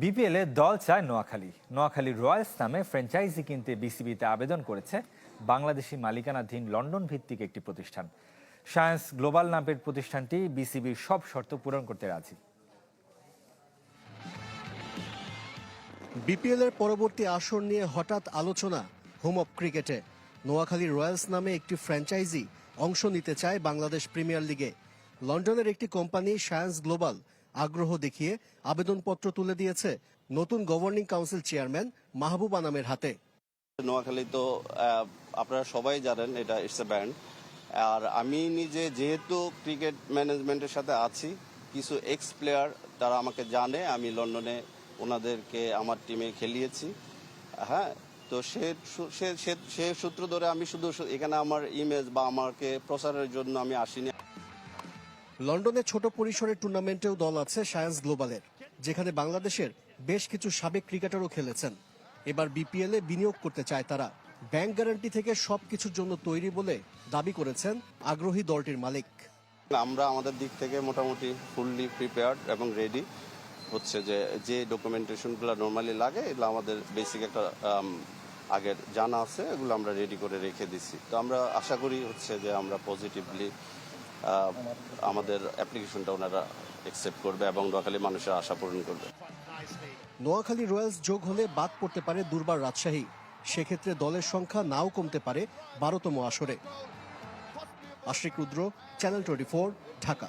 BPL দল চায় Noakhali. Noakhali royals নামে ফ্র্যাঞ্চাইজি কিনতে বিসিবিতে আবেদন করেছে বাংলাদেশি মালিকানাধীন লন্ডন ভিত্তিক একটি প্রতিষ্ঠান। সায়েন্স গ্লোবাল নামের প্রতিষ্ঠানটি বিসিবির সব শর্ত পূরণ করতে রাজি। বিপিএল এর পরবর্তী আসর নিয়ে হঠাৎ আলোচনা হোম অফ ক্রিকেটে। নোয়াখালী রয়্যালস নামে একটি ফ্র্যাঞ্চাইজি অংশ নিতে চায় বাংলাদেশ প্রিমিয়ার লিগে। লন্ডনের একটি কোম্পানি সায়েন্স গ্লোবাল আগ্রহ দেখিয়ে আবেদনপত্র তুলে দিয়েছে নতুন গভর্নিং কাউন্সিল চেয়ারম্যান মাহবুব আনামের হাতে। নোয়াখালী তো আপনারা সবাই জানেন এটা ইটস এ ব্যান্ড আর আমি নিজে যেহেতু ক্রিকেট ম্যানেজমেন্টের সাথে আছি, কিছু এক্স প্লেয়ার তারা আমাকে জানে, আমি লন্ডনে ওনাদেরকে, আমার টিমে খেলিয়েছি। হ্যাঁ তো সে সে সূত্র ধরে আমি শুধু এখানে আমার ইমেজ বা আমাকে প্রচারের জন্য আমি আসিনি। লন্ডনে ছোট পরিসরের টুর্নামেন্টেও দল আছে সায়েন্স গ্লোবালের, যেখানে বাংলাদেশের বেশ কিছু সাবেক ক্রিকেটারও খেলেছেন। এবার বিপিএল এ বিনিয়োগ করতে চায় তারা। ব্যাংক গ্যারান্টি থেকে সবকিছুর জন্য তৈরি বলে দাবি করেছেন আগ্রহী দলটির মালিক। আমরা আমাদের দিক থেকে মোটামুটি ফুললি প্রিপেয়ার্ড এবং রেডি হচ্ছে যে যে ডকুমেন্টেশনগুলো নর্মালি লাগে, এগুলো আমাদের বেসিক একটা আগের জানা আছে, এগুলো আমরা রেডি করে রেখে দিছি। তো আমরা আশা করি হচ্ছে যে আমরা পজিটিভলি আমাদের অ্যাপ্লিকেশনটা ওনারা অ্যাকসেপ্ট করবে এবং নোয়াখালী মানুষের আশা পূরণ করবে। নোয়াখালী রয়্যালস যোগ হলে বাদ পড়তে পারে দুর্বার রাজশাহী। সেক্ষেত্রে দলের সংখ্যা নাও কমতে পারে বারোতম আসরে। আশ্রিক রুদ্র চ্যানেল টোয়েন্টি ঢাকা।